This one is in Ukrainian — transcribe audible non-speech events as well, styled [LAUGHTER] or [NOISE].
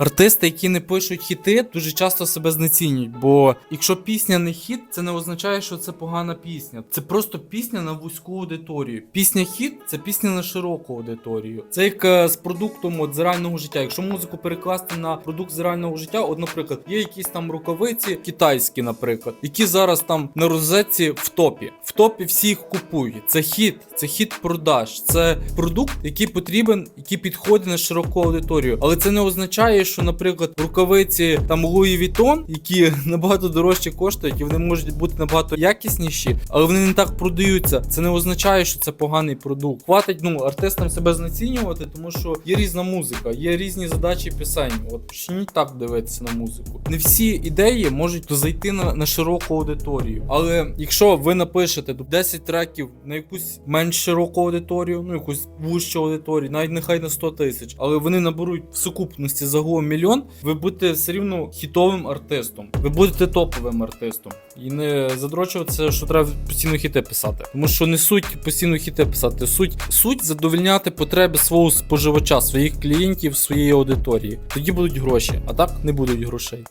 Артисти, які не пишуть хіти, дуже часто себе знецінюють. Бо якщо пісня не хіт, це не означає, що це погана пісня. Це просто пісня на вузьку аудиторію. Пісня хіт це пісня на широку аудиторію. Це як е, з продуктом от, з реального життя. Якщо музику перекласти на продукт з реального життя, от, наприклад, є якісь там рукавиці китайські, наприклад, які зараз там на розетці в топі. В топі всі їх купують. Це хіт, це хіт продаж. Це продукт, який потрібен, який підходить на широку аудиторію. Але це не означає, що, наприклад, рукавиці там Louis Vuitton, які [LAUGHS] набагато дорожче коштують, і вони можуть бути набагато якісніші, але вони не так продаються. Це не означає, що це поганий продукт. Хватить ну артистам себе знецінювати, тому що є різна музика, є різні задачі пісень. От почніть так дивитися на музику. Не всі ідеї можуть зайти на, на широку аудиторію. Але якщо ви напишете 10 треків на якусь менш широку аудиторію, ну якусь вужчу аудиторію, навіть нехай на 100 тисяч, але вони наберуть в сукупності загалом мільйон, ви будете все рівно хітовим артистом. Ви будете топовим артистом. І не задрочуватися, що треба постійно хіти писати. Тому що не суть постійно хіти писати. Суть суть задовільняти потреби свого споживача, своїх клієнтів, своєї аудиторії. Тоді будуть гроші, а так не будуть грошей.